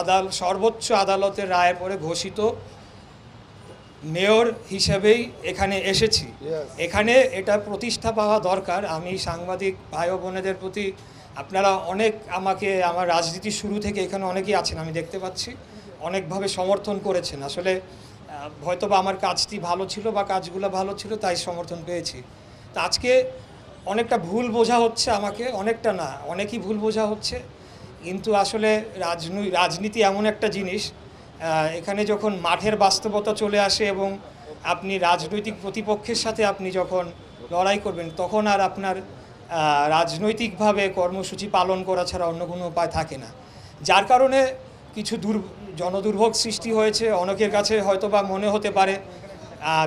আদাল সর্বোচ্চ আদালতের রায়ের পরে ঘোষিত মেয়র হিসেবেই এখানে এসেছি। এখানে এটা প্রতিষ্ঠা পাওয়া দরকার। আমি সাংবাদিক ভাই বোনেদের প্রতি আপনারা অনেক আমাকে আমার রাজনীতি শুরু থেকে এখানে অনেকেই আছেন আমি দেখতে পাচ্ছি অনেকভাবে সমর্থন করেছেন। আসলে হয়তো বা আমার কাজটি ভালো ছিল বা কাজগুলো ভালো ছিল তাই সমর্থন পেয়েছি। তা আজকে অনেকটা ভুল বোঝা হচ্ছে আমাকে অনেকটা না অনেকই ভুল বোঝা হচ্ছে। কিন্তু আসলে রাজনৈ, রাজনীতি এমন একটা জিনিস এখানে যখন মাঠের বাস্তবতা চলে আসে এবং আপনি রাজনৈতিক প্রতিপক্ষের সাথে আপনি যখন লড়াই করবেন, তখন আর আপনার রাজনৈতিকভাবে কর্মসূচি পালন করা ছাড়া অন্য কোনো উপায় থাকে না। যার কারণে কিছু দুর, জনদুর্ভোগ সৃষ্টি হয়েছে। অনেকের কাছে হয়তো বা মনে হতে পারে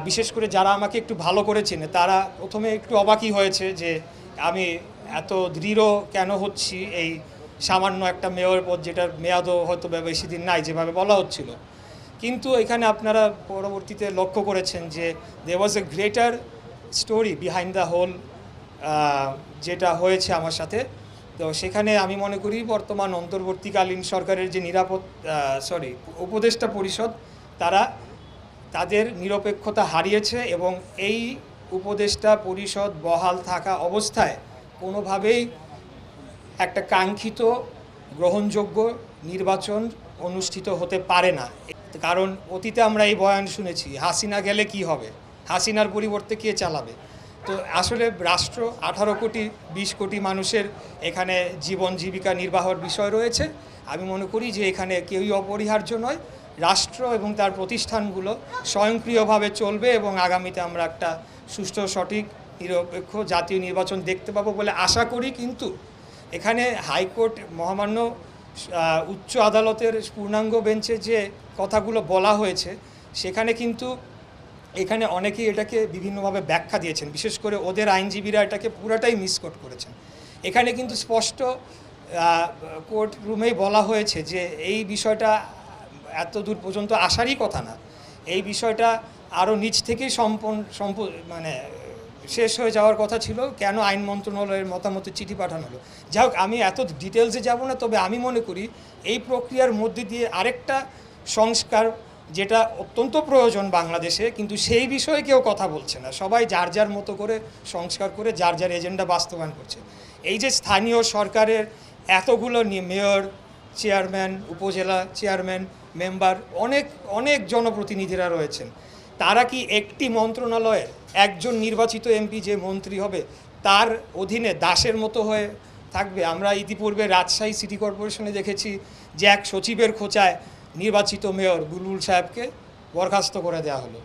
বিশেষ করে যারা আমাকে একটু ভালো করে চেনে, তারা প্রথমে একটু অবাকই হয়েছে যে আমি এত দৃঢ় কেন হচ্ছি এই সামান্য একটা মেয়র পদ যেটার মেয়াদও হয়তো বেশি দিন নাই যেভাবে বলা হচ্ছিল। কিন্তু এখানে আপনারা পরবর্তীতে লক্ষ্য করেছেন যে there was a greater story behind the whole যেটা হয়েছে আমার সাথে। তো সেখানে আমি মনে করি বর্তমান অন্তর্বর্তীকালীন সরকারের যে নিরাপদ সরি উপদেষ্টা পরিষদ, তারা তাদের নিরপেক্ষতা হারিয়েছে এবং এই উপদেষ্টা পরিষদ বহাল থাকা অবস্থায় কোনোভাবেই একটা কাঙ্ক্ষিত গ্রহণযোগ্য নির্বাচন অনুষ্ঠিত হতে পারে না। কারণ অতীতে আমরা এই বয়ান শুনেছি, হাসিনা গেলে কি হবে? হাসিনার পরিবর্তে কে চালাবে? তো আসলে রাষ্ট্র আঠারো কোটি, বিশ কোটি মানুষের এখানে জীবন জীবিকা নির্বাহর বিষয় রয়েছে। আমি মনে করি যে এখানে কেউই অপরিহার্য নয়। রাষ্ট্র এবং তার প্রতিষ্ঠানগুলো স্বয়ংক্রিয়ভাবে চলবে এবং আগামীতে আমরা একটা সুষ্ঠু, সঠিক, নিরপেক্ষ জাতীয় নির্বাচন দেখতে পাবো বলে আশা করি। কিন্তু এখানে হাইকোর্ট মহামান্য উচ্চ আদালতের পূর্ণাঙ্গ বেঞ্চে যে কথাগুলো বলা হয়েছে, সেখানে কিন্তু এখানে অনেকেই এটাকে বিভিন্নভাবে ব্যাখ্যা দিয়েছেন। বিশেষ করে ওদের আইনজীবীরা এটাকে পুরাটাই মিসকোট করেছেন। এখানে কিন্তু স্পষ্ট কোর্ট রুমেই বলা হয়েছে যে এই বিষয়টা এত দূর পর্যন্ত আসারই কথা না। এই বিষয়টা আরও নিচ থেকেই সম্পন সম্প মানে শেষ হয়ে যাওয়ার কথা ছিল, কেন আইন মন্ত্রণালয়ের মতামতের চিঠি পাঠানো হলো? যাই হোক, আমি এত ডিটেলসে যাব না, তবে আমি মনে করি এই প্রক্রিয়ার মধ্যে দিয়ে আরেকটা সংস্কার যেটা অত্যন্ত প্রয়োজন বাংলাদেশে, কিন্তু সেই বিষয়ে কেউ কথা বলছে না। সবাই যার যার মতো করে সংস্কার করে, যার যার এজেন্ডা বাস্তবায়ন করছে। এই যে স্থানীয় সরকারের এতগুলো মেয়র, চেয়ারম্যান, উপজেলা চেয়ারম্যান, মেম্বার, অনেক অনেক জনপ্রতিনিধিরা রয়েছেন। তারা কি একটি মন্ত্রণালয়ের একজন নির্বাচিত এমপি যে মন্ত্রী হবে, তার অধীনে দাসের মতো হয়ে থাকবে? আমরা ইতিপূর্বে রাজশাহী সিটি কর্পোরেশনে দেখেছি যে এক সচিবের খোঁচায় নির্বাচিত মেয়র বুলবুল সাহেবকে বরখাস্ত করে দেওয়া হলো।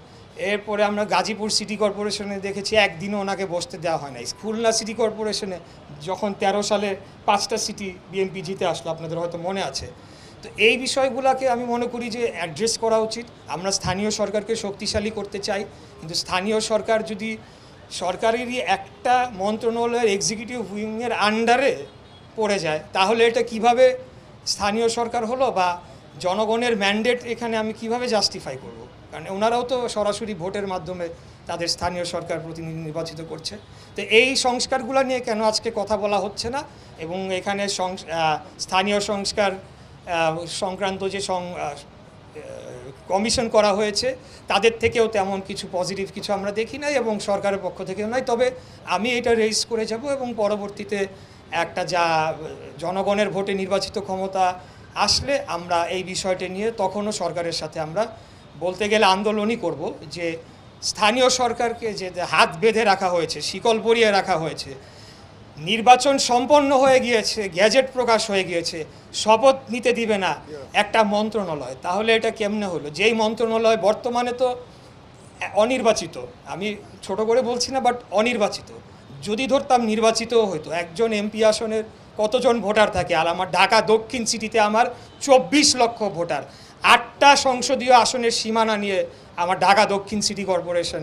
এরপরে আমরা গাজীপুর সিটি কর্পোরেশনে দেখেছি, একদিনও ওনাকে বসতে দেওয়া হয় না খুলনা সিটি কর্পোরেশনে যখন তেরো সালে পাঁচটা সিটি বিএনপি জিতে আসলো, আপনাদের হয়তো মনে আছে তো এই বিষয়গুলোকে আমি মনে করি যে অ্যাড্রেস করা উচিত। আমরা স্থানীয় সরকারকে শক্তিশালী করতে চাই। কিন্তু স্থানীয় সরকার যদি সরকারেরই একটা মন্ত্রণালয়ের এক্সিকিউটিভ উইংয়ের আন্ডারে পড়ে যায়, তাহলে এটা কীভাবে স্থানীয় সরকার হলো বা জনগণের ম্যান্ডেট এখানে আমি কীভাবে জাস্টিফাই করব? কারণ ওনারাও তো সরাসরি ভোটের মাধ্যমে তাদের স্থানীয় সরকার প্রতিনিধি নির্বাচিত করছে। তো এই সংস্কারগুলো নিয়ে কেন আজকে কথা বলা হচ্ছে না? এবং এখানে স্থানীয় সংস্কার সংক্রান্ত যে সং কমিশন করা হয়েছে, তাদের থেকেও তেমন কিছু পজিটিভ কিছু আমরা দেখি নাই এবং সরকারের পক্ষ থেকেও নাই। তবে আমি এটা রেজ করে যাব এবং পরবর্তীতে একটা যা, জনগণের ভোটে নির্বাচিত ক্ষমতা আসলে আমরা এই বিষয়টি নিয়ে তখনও সরকারের সাথে আমরা বলতে গেলে আন্দোলনই করব যে, স্থানীয় সরকারকে যে হাত বেঁধে রাখা হয়েছে, শিকল পরিয়ে রাখা হয়েছে নির্বাচন সম্পন্ন হয়ে গিয়েছে, গ্যাজেট প্রকাশ হয়ে গিয়েছে, শপথ নিতে দিবে না একটা মন্ত্রণালয়। তাহলে এটা কেমনে হলো? যেই মন্ত্রণালয় বর্তমানে তো অনির্বাচিত, আমি ছোট করে বলছি না বাট অনির্বাচিত। যদি ধরতাম নির্বাচিতও হতো একজন এমপি আসনের কতজন ভোটার থাকে? আর আমার ঢাকা দক্ষিণ সিটিতে আমার চব্বিশ লক্ষ ভোটার। আটটা সংসদীয় আসনের সীমানা নিয়ে আমার ঢাকা দক্ষিণ সিটি কর্পোরেশন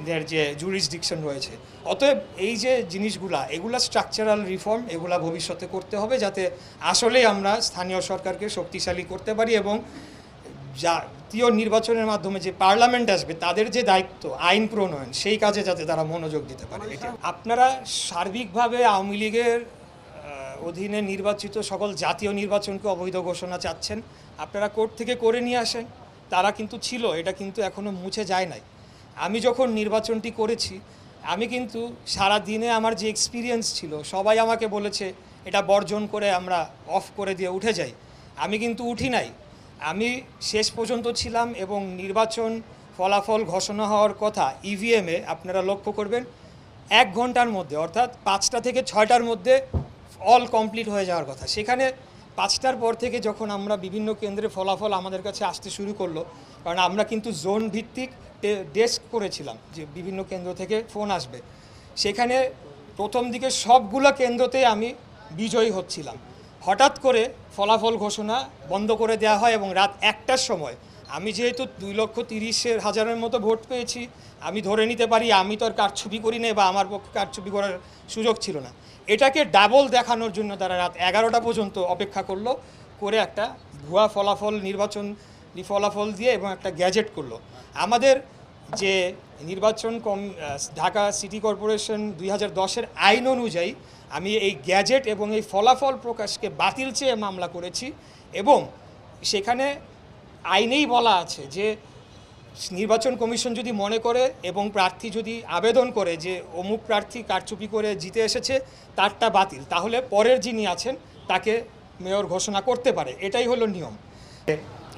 এদের যে জুরিসডিকশন রয়েছে। অতএব এই যে জিনিসগুলা এগুলা স্ট্রাকচারাল রিফর্ম এগুলা ভবিষ্যতে করতে হবে যাতে আসলেই আমরা স্থানীয় সরকারকে শক্তিশালী করতে পারি এবং জাতীয় নির্বাচনের মাধ্যমে যে পার্লামেন্ট আসবে তাদের যে দায়িত্ব আইন প্রণয়ন সেই কাজে যাতে তারা মনোযোগ দিতে পারে। আপনারা সার্বিকভাবে আওয়ামী লীগের অধীনে নির্বাচিত সকল জাতীয় নির্বাচনকে অবৈধ ঘোষণা চাচ্ছেন। আপনারা কোর্ট থেকে করে নিয়ে আসেন। তারা কিন্তু ছিল এটা কিন্তু এখনও মুছে যায় নাই। আমি যখন নির্বাচনটি করেছি, আমি কিন্তু সারা দিনে আমার যে এক্সপিরিয়েন্স ছিল, সবাই আমাকে বলেছে, এটা বর্জন করে আমরা অফ করে দিয়ে উঠে যাই। আমি কিন্তু উঠি নাই। আমি শেষ পর্যন্ত ছিলাম এবং নির্বাচন ফলাফল ঘোষণা হওয়ার কথা ইভিএমে আপনারা লক্ষ্য করবেন, এক ঘণ্টার মধ্যে, অর্থাৎ পাঁচটা থেকে ছয়টার মধ্যে অল কমপ্লিট হয়ে যাওয়ার কথা। সেখানে পাঁচটার পর থেকে যখন আমরা বিভিন্ন কেন্দ্রে ফলাফল আমাদের কাছে আসতে শুরু করল, কারণ আমরা কিন্তু জোন ভিত্তিক ডেস্ক করেছিলাম, যে বিভিন্ন কেন্দ্র থেকে ফোন আসবে। সেখানে প্রথম দিকে সবগুলো কেন্দ্রতে আমি বিজয়ী হচ্ছিলাম। হঠাৎ করে ফলাফল ঘোষণা বন্ধ করে দেওয়া হয় এবং রাত একটার সময় আমি যেহেতু দুই লক্ষ তিরিশের হাজারের মতো ভোট পেয়েছি, আমি ধরে নিতে পারি আমি তো আর কারছুপি করি নাই বা আমার পক্ষে কারছুপি করার সুযোগ ছিল না। এটাকে ডাবল দেখানোর জন্য তারা রাত এগারোটা পর্যন্ত অপেক্ষা করল, করে একটা ভুয়া ফলাফল, নির্বাচন ফলাফল দিয়ে এবং একটা গ্যাজেট করল। আমাদের যে নির্বাচন কম ঢাকা সিটি কর্পোরেশন দুই হাজার দশের আইন অনুযায়ী আমি এই গ্যাজেট এবং এই ফলাফল প্রকাশকে বাতিল চেয়ে মামলা করেছি এবং সেখানে আইনেই বলা আছে যে নির্বাচন কমিশন যদি মনে করে এবং প্রার্থী যদি আবেদন করে যে অমুক প্রার্থী কারচুপি করে জিতে এসেছে, তারটা বাতিল। তাহলে পরের যিনি আছেন, তাকে মেয়র ঘোষণা করতে পারে। এটাই হলো নিয়ম।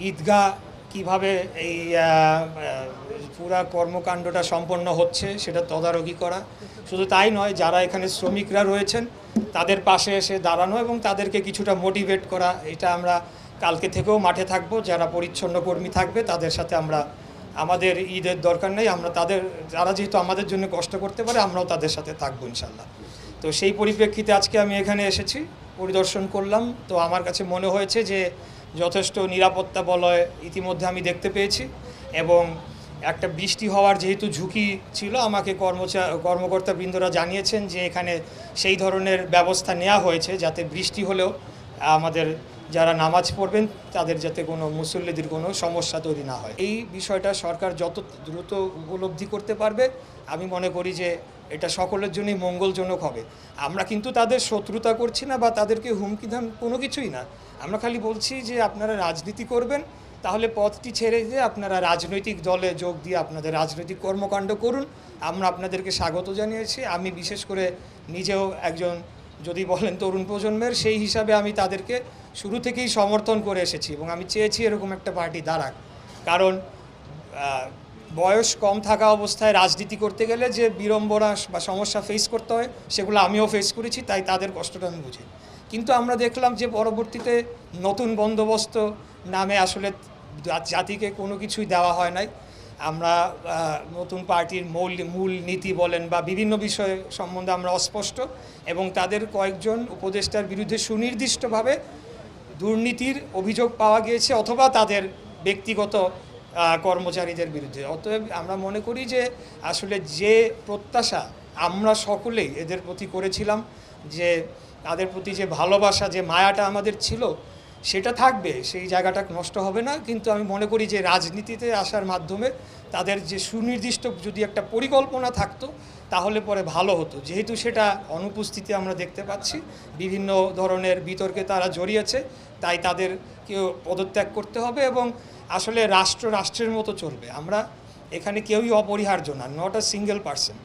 ঈদগাহ কীভাবে এই পুরা কর্মকাণ্ডটা সম্পন্ন হচ্ছে, সেটা তদারকি করা। শুধু তাই নয়, যারা এখানে শ্রমিকরা রয়েছেন, তাদের পাশে এসে দাঁড়ানো এবং তাদেরকে কিছুটা মোটিভেট করা, এটা আমরা কালকে থেকেও মাঠে থাকব, যারা পরিচ্ছন্ন কর্মী থাকবে তাদের সাথে আমরা, আমাদের ঈদের দরকার নেই, আমরা তাদের, যারা যেহেতু আমাদের জন্য কষ্ট করতে পারে, আমরাও তাদের সাথে থাকব ইনশাল্লাহ। তো সেই পরিপ্রেক্ষিতে আজকে আমি এখানে এসেছি, পরিদর্শন করলাম। তো আমার কাছে মনে হয়েছে যে যথেষ্ট নিরাপত্তা বলয় ইতিমধ্যে আমি দেখতে পেয়েছি এবং একটা বৃষ্টি হওয়ার যেহেতু ঝুঁকি ছিল, আমাকে কর্মচা কর্মকর্তা বৃন্দরা জানিয়েছেন যে এখানে সেই ধরনের ব্যবস্থা নেওয়া হয়েছে যাতে বৃষ্টি হলেও আমাদের যারা নামাজ পড়বেন, তাদের যাতে কোনো মুসল্লিদের কোনো সমস্যা তৈরি না হয়। এই বিষয়টা সরকার যত দ্রুত উপলব্ধি করতে পারবে, আমি মনে করি যে এটা সকলের জন্যই মঙ্গলজনক হবে। আমরা কিন্তু তাদের শত্রুতা করছি না বা তাদেরকে হুমকি ধাম কোনো কিছুই না। আমরা খালি বলছি যে আপনারা রাজনীতি করবেন, তাহলে পথটি ছেড়ে দিয়ে আপনারা রাজনৈতিক দলে যোগ দিয়ে আপনাদের রাজনৈতিক কর্মকাণ্ড করুন। আমরা আপনাদেরকে স্বাগত জানিয়েছি। আমি বিশেষ করে নিজেও একজন যদি বলেন তরুণ প্রজন্মের, সেই হিসাবে আমি তাদেরকে শুরু থেকেই সমর্থন করে এসেছি এবং আমি চেয়েছি এরকম একটা পার্টি দাঁড়াক। কারণ বয়স কম থাকা অবস্থায় রাজনীতি করতে গেলে যে বিড়ম্বনা বা সমস্যা ফেস করতে হয়, সেগুলো আমিও ফেস করেছি, তাই তাদের কষ্টটা আমি বুঝি। কিন্তু আমরা দেখলাম যে পরবর্তীতে নতুন বন্দোবস্ত নামে আসলে জাতিকে কোনো কিছুই দেওয়া হয় নাই। আমরা নতুন পার্টির মূল মূল নীতি বলেন বা বিভিন্ন বিষয় সম্বন্ধে আমরা অস্পষ্ট এবং তাদের কয়েকজন উপদেষ্টার বিরুদ্ধে সুনির্দিষ্টভাবে দুর্নীতির অভিযোগ পাওয়া গিয়েছে অথবা তাদের ব্যক্তিগত কর্মচারীদের বিরুদ্ধে। অতএব আমরা মনে করি যে আসলে যে প্রত্যাশা আমরা সকলেই এদের প্রতি করেছিলাম, যে তাদের প্রতি যে ভালোবাসা, যে মায়াটা আমাদের ছিল সেটা থাকবে, সেই জায়গাটা নষ্ট হবে না। কিন্তু আমি মনে করি যে রাজনীতিতে আসার মাধ্যমে তাদের যে সুনির্দিষ্ট যদি একটা পরিকল্পনা থাকতো, তাহলে পরে ভালো হতো। যেহেতু সেটা অনুপস্থিতি আমরা দেখতে পাচ্ছি, বিভিন্ন ধরনের বিতর্কে তারা জড়িয়েছে, তাই তাদেরকেও পদত্যাগ করতে হবে এবং আসলে রাষ্ট্র রাষ্ট্রের মতো চলবে। আমরা এখানে কেউই অপরিহার্য না নট আ সিঙ্গেল পার্সন